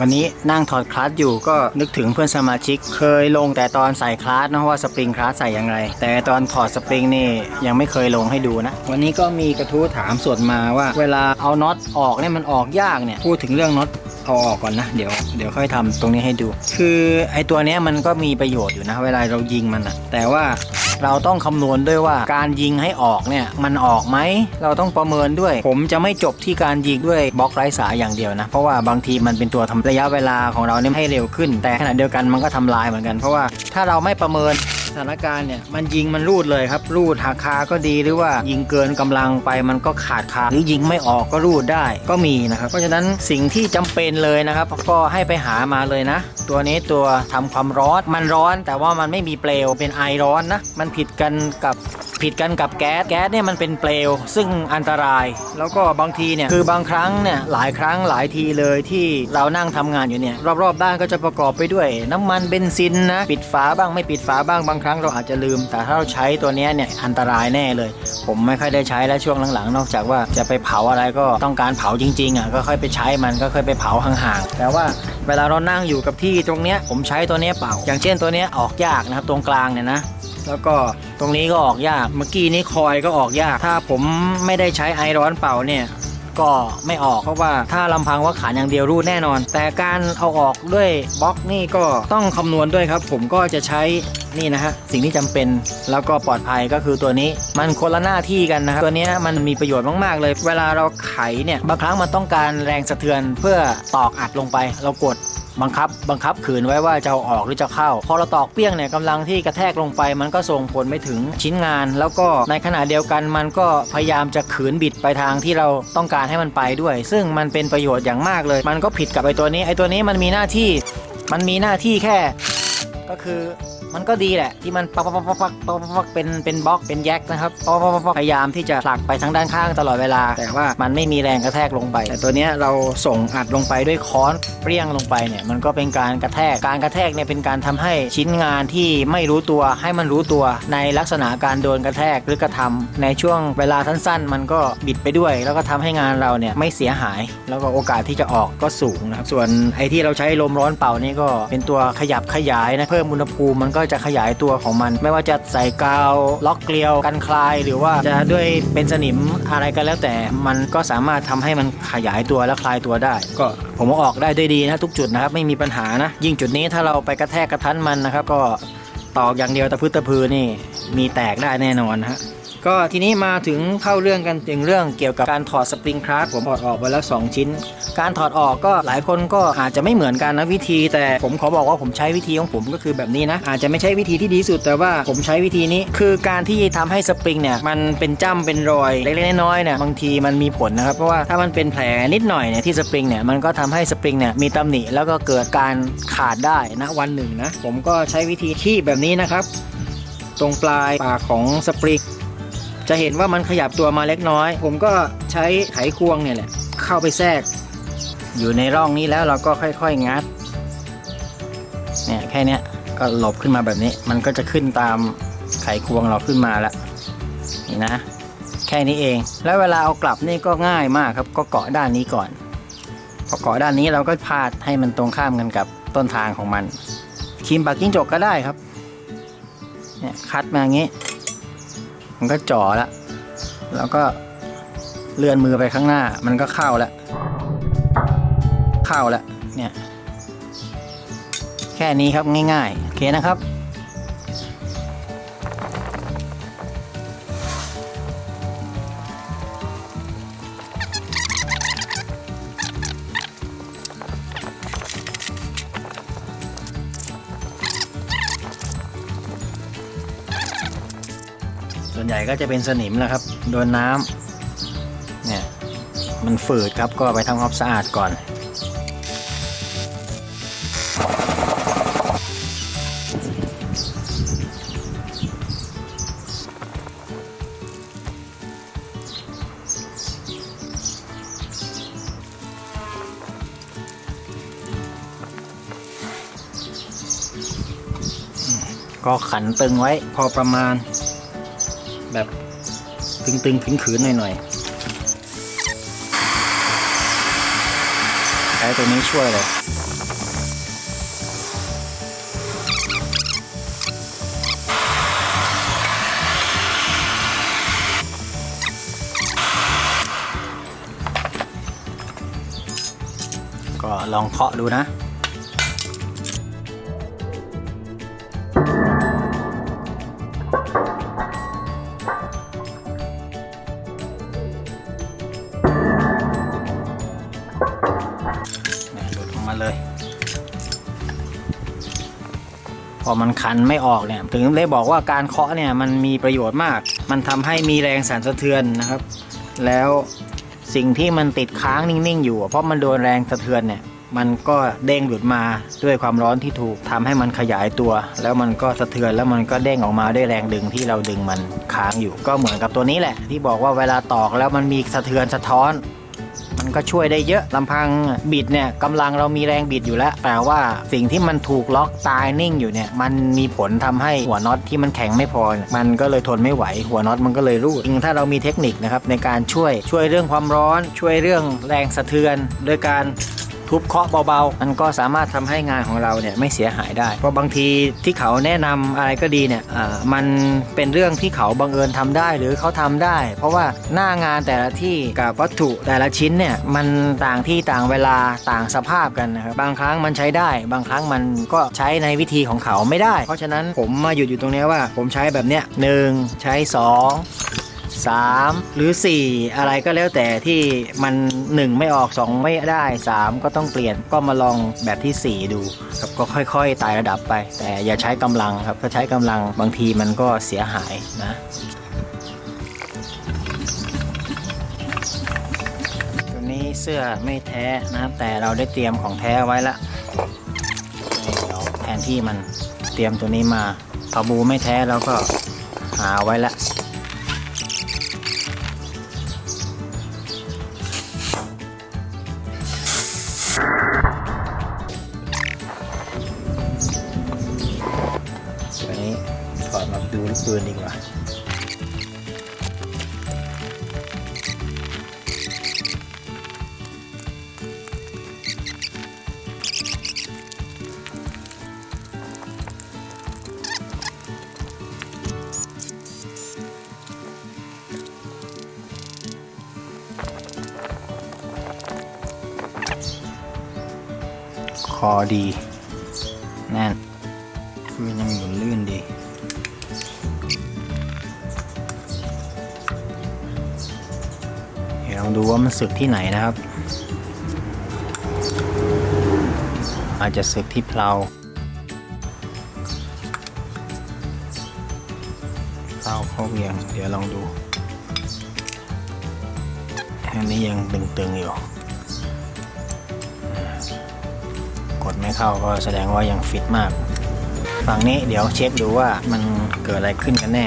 วันนี้นั่งถอดคลาสอยู่ก็นึกถึงเพื่อนสมาชิก เคยลงแต่ตอนใส่คลาสนะว่าสปริงคลาสใส่ยังไง แต่ตอนถอดสปริงนี่ยังไม่เคยลงให้ดูนะ วันนี้ก็มีกระทู้ถามส่วนมาว่า เวลาเอาน็อตออกเนี่ยมันออกยากเนี่ยพูดถึงเรื่องน็อตเอาออกก่อนนะเดี๋ยวเดี๋ยวค่อยทำตรงนี้ให้ดู คือไอตัวเนี้ยมันก็มีประโยชน์อยู่นะ เวลาเรายิงมันอะแต่ว่า เราต้องคำนวณด้วยว่าการยิงให้ออกเนี่ยมันออกไหม เราต้องประเมินด้วย ผมจะไม่จบที่การยิงด้วยบล็อกไร้สายอย่างเดียวนะ เพราะว่าบางทีมันเป็นตัวทำระยะเวลาของเราเนี่ยให้เร็วขึ้น แต่ขณะเดียวกันมันก็ทำลายเหมือนกัน เพราะว่าถ้าเราไม่ประเมิน สถานการณ์เนี่ยมันยิงมันรูดเลยครับ รูดหักคาก็ดีหรือว่ายิงเกินกำลังไปมันก็ขาดคาหรือยิงไม่ออกก็รูดได้ก็มีนะครับ เพราะฉะนั้นสิ่งที่จำเป็นเลยนะครับ ก็ให้ไปหามาเลยนะ ตัวนี้ตัวทำความร้อนมันร้อน แต่ว่ามันไม่มีเปลวเป็นไอร้อนนะมันผิดกันกับ ผิดกันกับแก๊ส แก๊สเนี่ยมันเป็นเปลว ซึ่งอันตราย แล้วก็บางทีเนี่ย คือบางครั้งเนี่ย หลายครั้งหลายทีเลยที่เรานั่งทำงานอยู่เนี่ย รอบๆด้านก็จะประกอบไปด้วย น้ำมันเบนซินนะ ปิดฝาบ้างไม่ปิดฝาบ้าง บางครั้งเราอาจจะลืม แต่ถ้าเราใช้ตัวเนี้ยเนี่ย อันตรายแน่เลย ผมไม่ค่อยได้ใช้แล้วช่วงหลังๆ นอกจากว่าจะไปเผาอะไรก็ต้องการเผาจริงๆอะ ก็ค่อยไปใช้มัน ก็ค่อยไปเผาห่างๆ แต่ว่าเวลาเรานั่งอยู่กับที่ตรงเนี้ยผมใช้ตัวเนี้ยเป่า อย่างเช่นตัวเนี้ยออกยากนะครับตรงกลางเนี่ยนะ แล้วก็ตรงนี้ก็ออกยาก เมื่อกี้นี้คอยก็ออกยาก ถ้าผมไม่ได้ใช้ไอร้อนเป่าเนี่ยก็ไม่ออกเพราะว่าถ้าลำพังว่าขานอย่างเดียวรูดแน่นอน แต่การเอาออกด้วยบล็อกนี่ก็ต้องคำนวณด้วยครับ ผมก็จะใช้นี่นะฮะสิ่งที่จำเป็นแล้วก็ปลอดภัยก็คือตัวนี้ มันคนละหน้าที่กันนะครับตัวนี้มันมีประโยชน์มาก ๆ เลย เวลาเราไขเนี่ยบางครั้งมันต้องการแรงสะเทือนเพื่อตอกอัดลงไป เรากด บังคับบังคับขืนไว้ว่าจะเอาออกหรือจะเข้า พอเราตอกเปี้ยงเนี่ยกำลังที่กระแทกลงไป มันก็ส่งผลไม่ถึงชิ้นงาน แล้วก็ในขณะเดียวกันมันก็พยายามจะขืนบิดไปทางที่เราต้องการให้มันไปด้วย ซึ่งมันเป็นประโยชน์อย่างมากเลย มันก็ผิดกับไอ้ตัวนี้ไอ้ตัวนี้มันมีหน้าที่ มันมีหน้าที่แค่ ก็คือ มันก็ดีแหละ ที่มันปักปักปักปักปักปักปักเป็นเป็นบล็อกเป็นแยกนะครับปักปักปักปักพยายามที่จะผลักไปทางด้านข้างตลอดเวลา แต่ว่ามันไม่มีแรงกระแทกลงไป แต่ตัวเนี้ยเราส่งอัดลงไปด้วยค้อนเปรี้ยงลงไปเนี่ยมันก็เป็นการกระแทกการกระแทกเนี่ยเป็นการทำให้ชิ้นงานที่ไม่รู้ตัวให้มันรู้ตัวในลักษณะการโดนกระแทกหรือกระทำในช่วงเวลาสั้น ๆ มันก็บิดไปด้วย แล้วก็ทำให้งานเราเนี่ยไม่เสียหาย แล้วก็โอกาสที่จะออกก็สูงนะครับส่วนไอ้ที่เราใช้ลมร้อนเป่านี่ก็เป็นตัวขยับขยายนะเพิ่มอุณหภูมิมันก็จะขยายตัวของมัน ไม่ว่าจะใส่กาวล็อกเกลียวกันคลาย หรือว่าจะด้วยเป็นสนิมอะไรก็แล้วแต่ มันก็สามารถทำให้มันขยายตัวและคลายตัวได้ ก็ผมว่าออกได้ด้วยดีนะทุกจุดนะครับไม่มีปัญหานะ ยิ่งจุดนี้ถ้าเราไปกระแทกกระทันมันนะครับ ก็ตอกอย่างเดียวตะพื้ตะพือนี่มีแตกได้แน่นอนนะฮะ ก็ทีนี้มาถึงเข้าเรื่องกันถึงเรื่องเกี่ยวกับการถอดสปริงคราฟผมถอดออกไปแล้ว 2 ชิ้น การถอดออกก็หลายคนก็อาจจะไม่เหมือนกันนะวิธี แต่ผมขอบอกว่าผมใช้วิธีของผมก็คือแบบนี้นะ อาจจะไม่ใช่วิธีที่ดีสุด แต่ว่าผมใช้วิธีนี้ คือการที่ทำให้สปริงเนี่ยมันเป็นจ้ำเป็นรอยเล็กๆน้อยๆเนี่ยบางทีมันมีผลนะครับเพราะว่าถ้ามันเป็นแผลนิดหน่อยเนี่ยที่สปริงเนี่ยมันก็ทำให้สปริงเนี่ยมีตำหนิแล้วก็เกิดการขาดได้นะวันหนึ่งนะผมก็ใช้วิธีคีบแบบนี้นะครับ ตรงปลายปากของสปริง จะเห็นว่ามันขยับตัวมาเล็กน้อย ผมก็ใช้ไขควงเนี่ยแหละเข้าไปแทรก อยู่ในร่องนี้แล้วเราก็ค่อยๆงัดเนี่ยแค่นี้ก็หลบขึ้นมาแบบนี้ มันก็จะขึ้นตามไขควงเราขึ้นมาแล้วนี่นะ แค่นี้เอง แล้วเวลาเอากลับนี่ก็ง่ายมากครับ ก็เกาะด้านนี้ก่อนพอเกาะด้านนี้เราก็พาดให้มันตรงข้ามกันกับต้นทางของมันครีมปากกิ้งจกก็ได้ครับเนี่ยคัดมาอย่างนี้ มันก็จ่อแล้วแล้วก็เลื่อนมือไปข้างหน้า มันก็เข้าแล้วเข้าแล้วเนี่ย แค่นี้ครับง่ายๆโอเคนะครับ วนใหญ่ก็จะเป็นสนิมแล้วครับ โดนน้ำเนี่ยมันฝืดครับก็ไปทำความสะอาดก่อนก็ขันตึงไว้พอประมาณ แบบตึงๆขืนๆหน่อยๆใช้ตัวนี้ช่วยเลยก็ลองเคาะดูนะ พอมันคันไม่ออกเนี่ยถึงได้บอกว่าการเคาะเนี่ยมันมีประโยชน์มาก มันทำให้มีแรงสั่นสะเทือนนะครับ แล้วสิ่งที่มันติดค้างนิ่งๆอยู่ เพราะมันโดนแรงสะเทือนเนี่ยมันก็เด้งหลุดมาด้วยความร้อนที่ถูกทำให้มันขยายตัว แล้วมันก็สะเทือนแล้วมันก็เด้งออกมาด้วยแรงดึงที่เราดึงมันค้างอยู่ ก็เหมือนกับตัวนี้แหละ ที่บอกว่าเวลาตอกแล้วมันมีสะเทือนสะท้อน มันก็ช่วยได้เยอะลำพังบิดเนี่ยกำลังเรามีแรงบิดอยู่แล้ว แต่ว่าสิ่งที่มันถูกล็อกตายนิ่งอยู่เนี่ย มันมีผลทำให้หัวน็อตที่มันแข็งไม่พอ มันก็เลยทนไม่ไหว หัวน็อตมันก็เลยรูดจริงถ้าเรามีเทคนิคนะครับในการช่วยช่วยเรื่องความร้อน ช่วยเรื่องแรงสะเทือน โดยการ ทุบเคาะเบาๆ มันก็สามารถทำให้งานของเราเนี่ยไม่เสียหายได้ เพราะบางทีที่เขาแนะนำอะไรก็ดีเนี่ยอ่ามันเป็นเรื่องที่เขาบังเอิญทำได้หรือเขาทำได้ เพราะว่าหน้างานแต่ละที่กับวัตถุแต่ละชิ้นเนี่ยมันต่างที่ต่างเวลาต่างสภาพกันนะครับบางครั้งมันใช้ได้ บางครั้งมันก็ใช้ในวิธีของเขาไม่ได้ เพราะฉะนั้นผมมาหยุดอยู่ตรงนี้ว่า ผมใช้แบบเนี้ยหนึ่งใช้สอง 3 หรือ 4 อะไรก็แล้วแต่ที่มัน 1 ไม่ออก 2 ไม่ได้ 3 ก็ต้องเปลี่ยนก็มาลองแบบที่ 4 ดูครับก็ค่อยๆไต่ระดับไป แต่อย่าใช้กำลังครับถ้าใช้กำลังบางทีมันก็เสียหายนะตัวนี้เสื้อไม่แท้นะครับ แต่เราได้เตรียมของแท้ไว้ละเดี๋ยวแทนที่มันเตรียมตัวนี้มาพาบูไม่แท้เราก็หาไว้ละ ดูลูกปืนดีกว่าคอดีแน่นคือยังหมุนลื่นดี องดูว่ามันสึกที่ไหนนะครับ อาจจะสึกที่เพลาเพลาเข้าเวียง เดี๋ยวลองดูอันนี้ยังตึงๆอยู่ กดไม่เข้าก็แสดงว่ายังฟิตมาก ฝั่งนี้เดี๋ยวเช็คดูว่ามันเกิดอะไรขึ้นกันแน่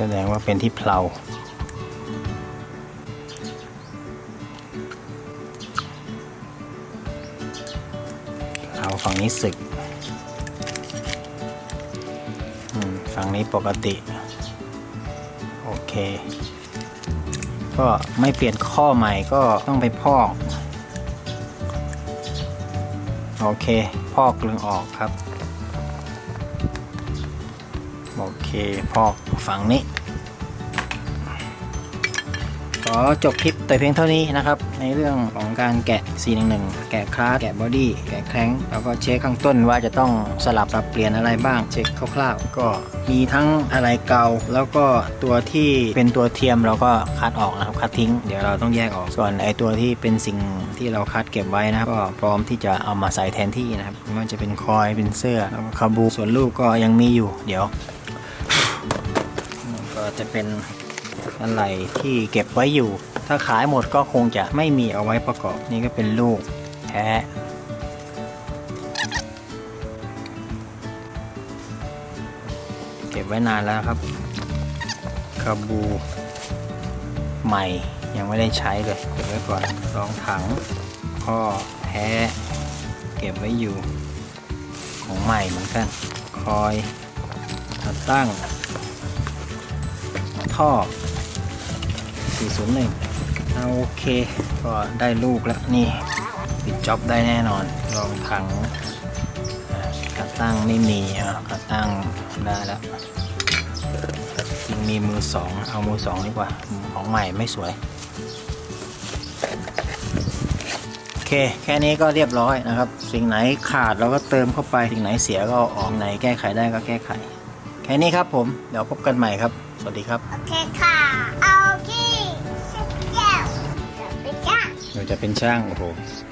แสดงว่าเป็นที่เพลาเอาฝั่งนี้สึกฝั่งนี้ปกติ โอเค ก็ไม่เปลี่ยนข้อใหม่ก็ต้องไปพอก โอเค พอกกลึงออกครับ โอเค พอก ฝั่งนี้ ขอจบคลิปแต่เพียงเท่านี้นะครับ ในเรื่องของการแกะ 411 แกะคลาสแกะบอดี้ แกะแคร้งแล้วก็เช็คข้างต้นว่าจะต้องสลับปรับเปลี่ยนอะไรบ้าง เช็คคร่าวๆ ก็มีทั้งอะไรเก่า แล้วก็ตัวที่เป็นตัวเทียมเราก็คัดออกนะครับ คัดทิ้ง เดี๋ยวเราต้องแยกออก ส่วนไอตัวที่เป็นสิ่งที่เราคัดเก็บไว้นะครับ ก็พร้อมที่จะเอามาใส่แทนที่นะครับไม่ว่าจะเป็นคอย เป็นเสื้อแล้วก็คาบู ส่วนลูกก็ยังมีอยู่ เดี๋ยว จะเป็นอะไรที่เก็บไว้อยู่ ถ้าขายหมดก็คงจะไม่มีเอาไว้ประกอบ นี่ก็เป็นลูกแท้เก็บไว้นานแล้วครับคาบูใหม่ยังไม่ได้ใช้เลยเก็บไว้ก่อนรองถังข้อแท้เก็บไว้อยู่ของใหม่เหมือนกัน คอยตั้ง ท่อ 401เอาโอเค ก็ได้ลูกแล้วนี่ปิดจ็อบได้แน่นอนรองถังอะตั้งไม่มีอะตั้งได้แล้วจริงมีมือสองเอามือสองดีกว่าของใหม่ไม่สวยโอเคแค่นี้ก็เรียบร้อยนะครับ สิ่งไหนขาดเราก็เติมเข้าไป สิ่งไหนเสียก็ออกไหนแก้ไขได้ก็แก้ไข แค่นี้ครับผม เดี๋ยวพบกันใหม่ครับ วัสดีครับ โอเคค่ะ เอาที่สิบแก้วจะไปจ้าเราจะเป็นช่างโอ้โหเ